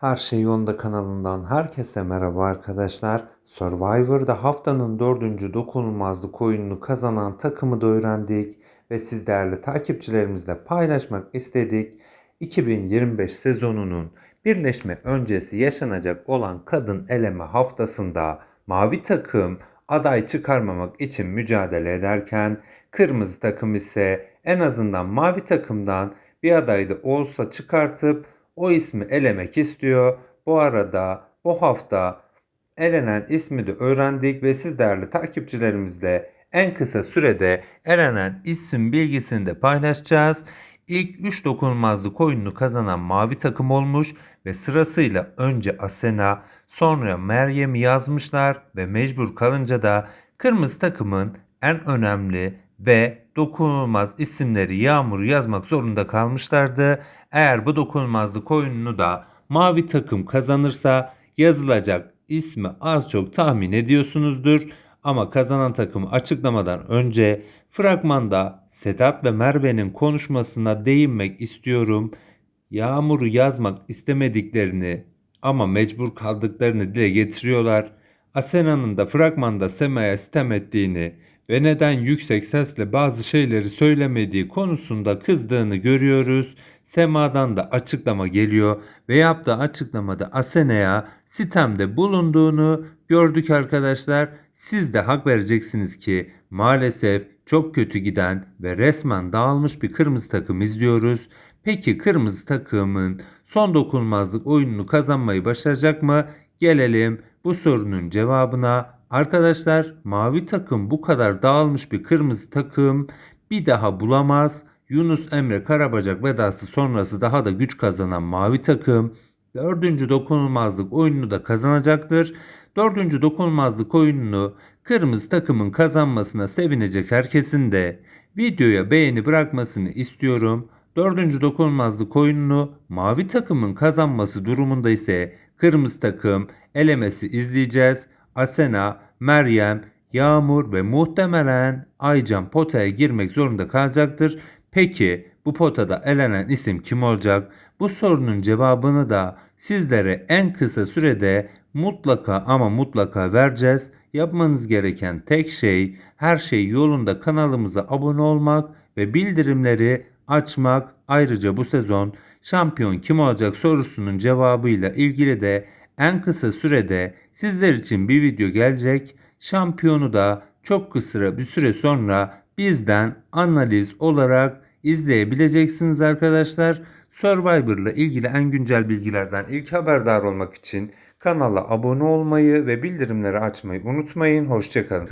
Her Şey Yolunda kanalından herkese merhaba arkadaşlar. Survivor'da haftanın dördüncü dokunulmazlık oyununu kazanan takımı da öğrendik ve siz değerli takipçilerimizle paylaşmak istedik. 2025 sezonunun birleşme öncesi yaşanacak olan kadın eleme haftasında mavi takım aday çıkarmamak için mücadele ederken kırmızı takım ise en azından mavi takımdan bir aday da olsa çıkartıp o ismi elemek istiyor. Bu arada bu hafta elenen ismi de öğrendik ve siz değerli takipçilerimizle en kısa sürede elenen isim bilgisini de paylaşacağız. İlk 3 dokunulmazlık oyununu kazanan mavi takım olmuş ve sırasıyla önce Asena sonra Meryem'i yazmışlar ve mecbur kalınca da kırmızı takımın en önemli ve dokunulmaz isimleri Yağmur yazmak zorunda kalmışlardı. Eğer bu dokunulmazlık oyununu da mavi takım kazanırsa yazılacak ismi az çok tahmin ediyorsunuzdur. Ama kazanan takımı açıklamadan önce fragmanda Sedat ve Merve'nin konuşmasına değinmek istiyorum. Yağmur'u yazmak istemediklerini ama mecbur kaldıklarını dile getiriyorlar. Asena'nın da fragmanda Sema'ya sitem ettiğini ve neden yüksek sesle bazı şeyleri söylemediği konusunda kızdığını görüyoruz. Sema'dan da açıklama geliyor ve yaptığı açıklamada Asena'ya sitemde bulunduğunu gördük arkadaşlar. Siz de hak vereceksiniz ki maalesef çok kötü giden ve resmen dağılmış bir kırmızı takım izliyoruz. Peki kırmızı takımın son dokunulmazlık oyununu kazanmayı başaracak mı? Gelelim bu sorunun cevabına. Arkadaşlar mavi takım bu kadar dağılmış bir kırmızı takım bir daha bulamaz. Yunus Emre Karabacak vedası sonrası daha da güç kazanan mavi takım dördüncü dokunulmazlık oyununu da kazanacaktır. Dördüncü dokunulmazlık oyununu kırmızı takımın kazanmasına sevinecek herkesin de videoya beğeni bırakmasını istiyorum. Dördüncü dokunulmazlık oyununu mavi takımın kazanması durumunda ise kırmızı takım elemesi izleyeceğiz. Asena, Meryem, Yağmur ve muhtemelen Aycan potaya girmek zorunda kalacaktır. Peki bu potada elenen isim kim olacak? Bu sorunun cevabını da sizlere en kısa sürede mutlaka ama mutlaka vereceğiz. Yapmanız gereken tek şey her şey yolunda kanalımıza abone olmak ve bildirimleri açmak. Ayrıca bu sezon şampiyon kim olacak sorusunun cevabıyla ilgili de en kısa sürede sizler için bir video gelecek. Şampiyonu da çok kısa bir süre sonra bizden analiz olarak izleyebileceksiniz arkadaşlar. Survivor ile ilgili en güncel bilgilerden ilk haberdar olmak için kanala abone olmayı ve bildirimleri açmayı unutmayın. Hoşçakalın.